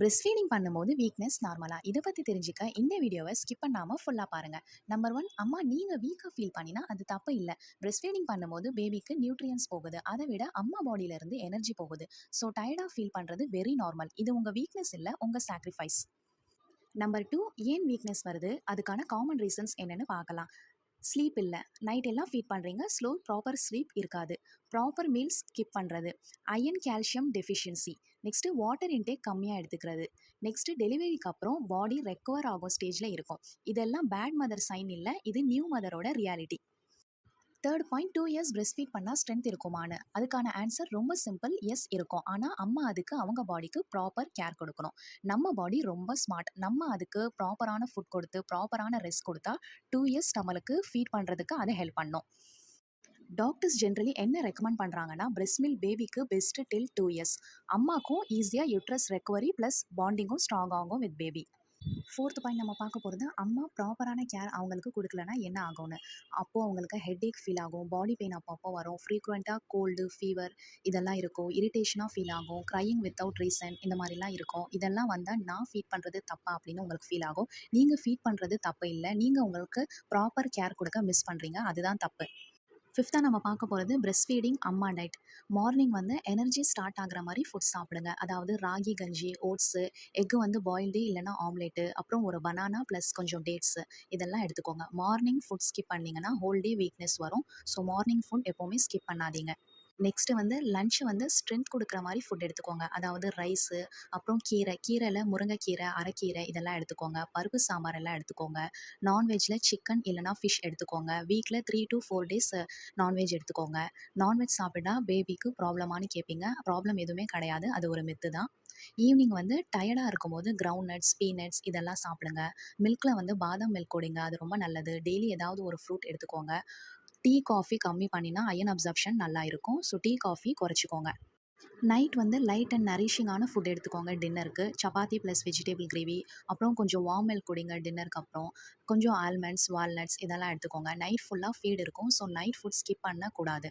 Breast feeding பண்ணும்போது weakness நார்மலாக இதை பற்றி தெரிஞ்சுக்க இந்த வீடியோவை ஸ்கிப் பண்ணாமல் ஃபுல்லாக பாருங்கள் நம்பர் ஒன் அம்மா நீங்கள் வீக்காக ஃபீல் பண்ணினா அது தப்பு இல்லை. பிரெஸ்ட் ஃபீடிங் பண்ணும்போது பேபிக்கு நியூட்ரியன்ஸ் போகுது. அதை விட அம்மா பாடியிலேருந்து எனர்ஜி போகுது. ஸோ டயர்டாக ஃபீல் பண்ணுறது வெரி நார்மல் இது உங்கள் வீக்னஸ் இல்லை உங்கள் சாக்ரிஃபைஸ் நம்பர் டூ ஏன் வீக்னஸ் வருது? அதுக்கான காமன் ரீசன்ஸ் என்னென்னு பார்க்கலாம். ஸ்லீப் இல்லை. நைட் எல்லாம் ஃபீட் பண்ணுறீங்க ஸ்லோ ப்ராப்பர் ஸ்லீப் இருக்காது. ப்ராப்பர் மீல்ஸ் ஸ்கிப் பண்ணுறது iron calcium deficiency next water intake கம்மியாக எடுத்துக்கிறது. நெக்ஸ்ட்டு டெலிவரிக்கு அப்புறம் பாடி ரெக்கவர் ஆகும் ஸ்டேஜில் இருக்கும். இதெல்லாம் பேட் மதர் சைன் இல்லை. இது new மதரோட reality third point two years breast feed பண்ணால் ஸ்ட்ரென்த் இருக்குமான்னு. அதுக்கான ஆன்சர் ரொம்ப சிம்பிள் எஸ் இருக்கும். ஆனால் அம்மா அதுக்கு அவங்க பாடிக்கு ப்ராப்பர் கேர் கொடுக்கணும். நம்ம பாடி ரொம்ப ஸ்மார்ட் நம்ம அதுக்கு ப்ராப்பரான ஃபுட் கொடுத்து ப்ராப்பரான ரெஸ்ட் கொடுத்தா டூ இயர்ஸ் நம்மளுக்கு ஃபீட் பண்ணுறதுக்கு அதை ஹெல்ப் பண்ணும். டாக்டர்ஸ் ஜென்ரலி என்ன ரெக்கமெண்ட் பண்ணுறாங்கன்னா பிரெஸ்ட் மில் பேபிக்கு பெஸ்ட்டு டில் டூ இயர்ஸ் அம்மாக்கும் ஈஸியாக யூட்ரஸ் ரெக்கவரி ப்ளஸ் பாண்டிங்கும் ஸ்ட்ராங் ஆகும் வித் பேபி ஃபோர்த் பாயிண்ட் நம்ம பார்க்க போகிறது அம்மா ப்ராப்பரான கேர் அவங்களுக்கு கொடுக்கலனா என்ன ஆகும்னு? அப்போது அவங்களுக்கு ஹெட்டேக் ஃபீல் ஆகும் பாடி பெயின் அப்பப்போ வரும். ஃப்ரீக்வெண்ட்டாக கோல்டு ஃபீவர் இதெல்லாம் இருக்கும். இரிட்டேஷனாக ஃபீல் ஆகும். க்ரையிங் வித்தவுட் ரீசன் இந்த மாதிரிலாம் இருக்கும். இதெல்லாம் வந்தால் நான் ஃபீட் பண்ணுறது தப்பா அப்படின்னு உங்களுக்கு ஃபீல் ஆகும். நீங்கள் ஃபீட் பண்ணுறது தப்பு இல்லை. நீங்கள் உங்களுக்கு ப்ராப்பர் கேர் கொடுக்க மிஸ் பண்ணுறீங்க அதுதான் தப்பு. ஃபிஃப்த்தாக நம்ம பார்க்க போகிறது பிரெஸ்ட் ஃபீடிங் அம்மா டயட் மார்னிங் வந்து எனர்ஜி ஸ்டார்ட் ஆகிற மாதிரி ஃபுட் சாப்பிடுங்க. அதாவது ராகி கஞ்சி ஓட்ஸு எக்கு வந்து பாயில்டு இல்லைனா ஆம்லேட்டு அப்புறம் ஒரு பனானா ப்ளஸ் கொஞ்சம் டேட்ஸு இதெல்லாம் எடுத்துக்கோங்க. மார்னிங் ஃபுட் ஸ்கிப் பண்ணிங்கன்னா ஹோல் டே வீக்னஸ் வரும். ஸோ மார்னிங் ஃபுட் எப்போவுமே ஸ்கிப் பண்ணாதீங்க. நெக்ஸ்ட்டு வந்து லன்ச் வந்து ஸ்ட்ரென்த் கொடுக்குற மாதிரி ஃபுட் எடுத்துக்கோங்க. அதாவது ரைஸு அப்புறம் கீரை கீரையில் முருங்கைக்கீரை அரைக்கீரை இதெல்லாம் எடுத்துக்கோங்க. பருப்பு சாம்பார் எல்லாம் எடுத்துக்கோங்க. நான்வெஜ்ஜில் சிக்கன் இல்லைனா ஃபிஷ் எடுத்துக்கோங்க. வீக்கில் three to four days non veg எடுத்துக்கோங்க. நான்வெஜ் சாப்பிட்டா பேபிக்கு ப்ராப்ளமானு கேட்பீங்க ப்ராப்ளம் எதுவுமே கிடையாது. அது ஒரு மெத்து தான். ஈவினிங் வந்து டயர்டாக இருக்கும்போது கிரவுண்ட் நட்ஸ் பீனட்ஸ் இதெல்லாம் சாப்பிடுங்க. மில்கில் வந்து பாதாம் மில்க் கொடுங்க. அது ரொம்ப நல்லது. டெய்லி ஏதாவது ஒரு ஃப்ரூட் எடுத்துக்கோங்க. டீ காஃபி கம்மி பண்ணினா அயன் அப்சர்ப்ஷன் நல்லா இருக்கும். ஸோ டீ காஃபி குறைச்சிக்கோங்க. நைட் வந்து லைட் அண்ட் நரிஷிங்கான ஃபுட் எடுத்துக்கோங்க டின்னருக்கு சப்பாத்தி ப்ளஸ் வெஜிடபிள் கிரேவி அப்புறம் கொஞ்சம் வார்ம் மில்க் குடிங்க டின்னருக்கு அப்புறம். கொஞ்சம் ஆல்மண்ட்ஸ் வால்நட்ஸ் இதெல்லாம் எடுத்துக்கோங்க. நைட் ஃபுல்லாக ஃபீட் இருக்கும். ஸோ நைட் ஃபுட் ஸ்கிப் பண்ணக்கூடாது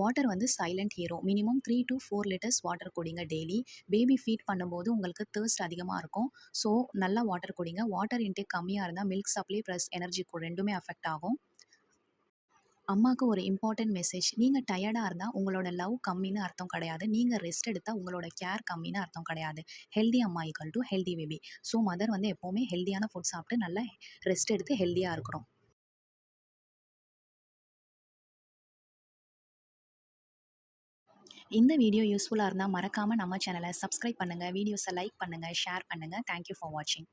வாட்டர் வந்து silent hero minimum three to four litres water குடிங்க டெய்லி பேபி ஃபீட் பண்ணும்போது உங்களுக்கு தேர்ஸ்ட் அதிகமாக இருக்கும். ஸோ நல்லா வாட்டர் குடிங்க. வாட்டர் இன்டேக் கம்மியாக இருந்தால் மில்க் சப்ளை ப்ளஸ் எனர்ஜி ரெண்டுமே அஃபெக்ட் ஆகும். அம்மாவுக்கு ஒரு இம்பார்ட்டன்ட் மெசேஜ் நீங்கள் டயர்டாக இருந்தால் உங்களோட லவ் கம்மின்னு அர்த்தம் கிடையாது. நீங்கள் ரெஸ்ட் எடுத்தால் உங்களோட கேர் கம்மின்னு அர்த்தம் கிடையாது. ஹெல்தி அம்மா equal to healthy baby so mother வந்து எப்போவுமே ஹெல்தியான ஃபுட் சாப்பிட்டு நல்லா ரெஸ்ட் எடுத்து ஹெல்தியாக இருக்கிறோம் இந்த வீடியோ யூஸ்ஃபுல்லாக இருந்தால் மறக்காமல் நம்ம சேனலை சப்ஸ்கிரைப் பண்ணுங்கள் வீடியோஸை லைக் பண்ணுங்கள் ஷேர் பண்ணுங்கள் தேங்க்யூ ஃபார் வாட்சிங்